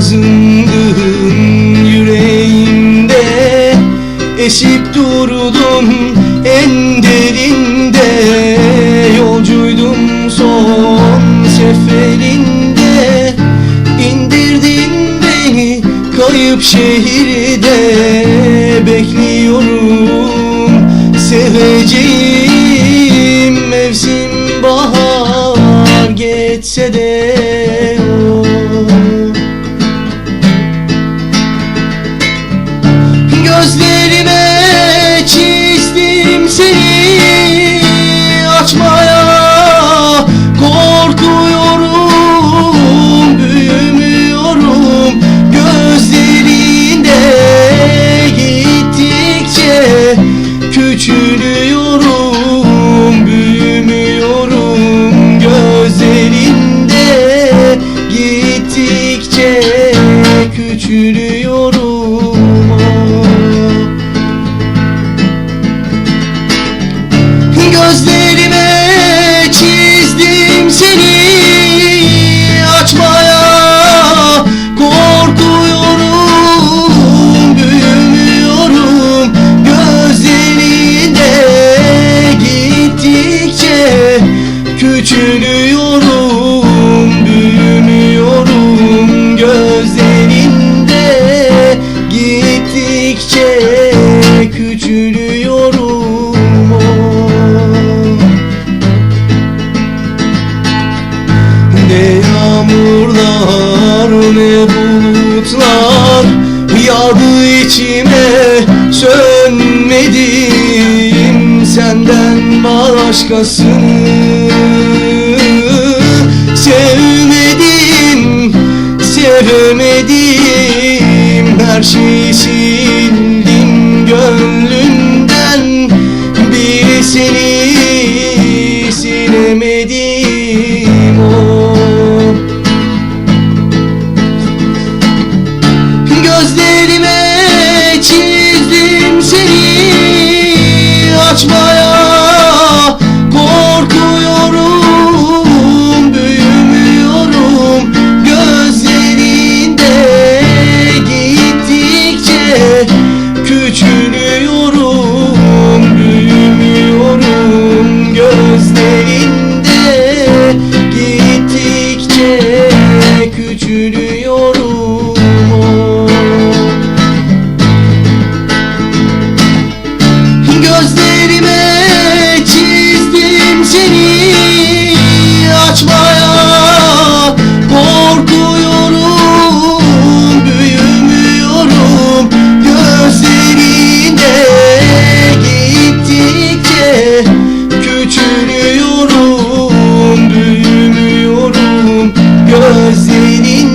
Poyrazımdın yüreğimde Esip durdum en derinde. Yolcuydum son seferinde. İndirdin beni kayıp şehirde. Bekliyorum seveceğim mevsim küçülüyorum bulutlar Yağdı içime sönmedim Senden başkasını. Sevmedim, sevemedim Her şeyi Kaçma hoje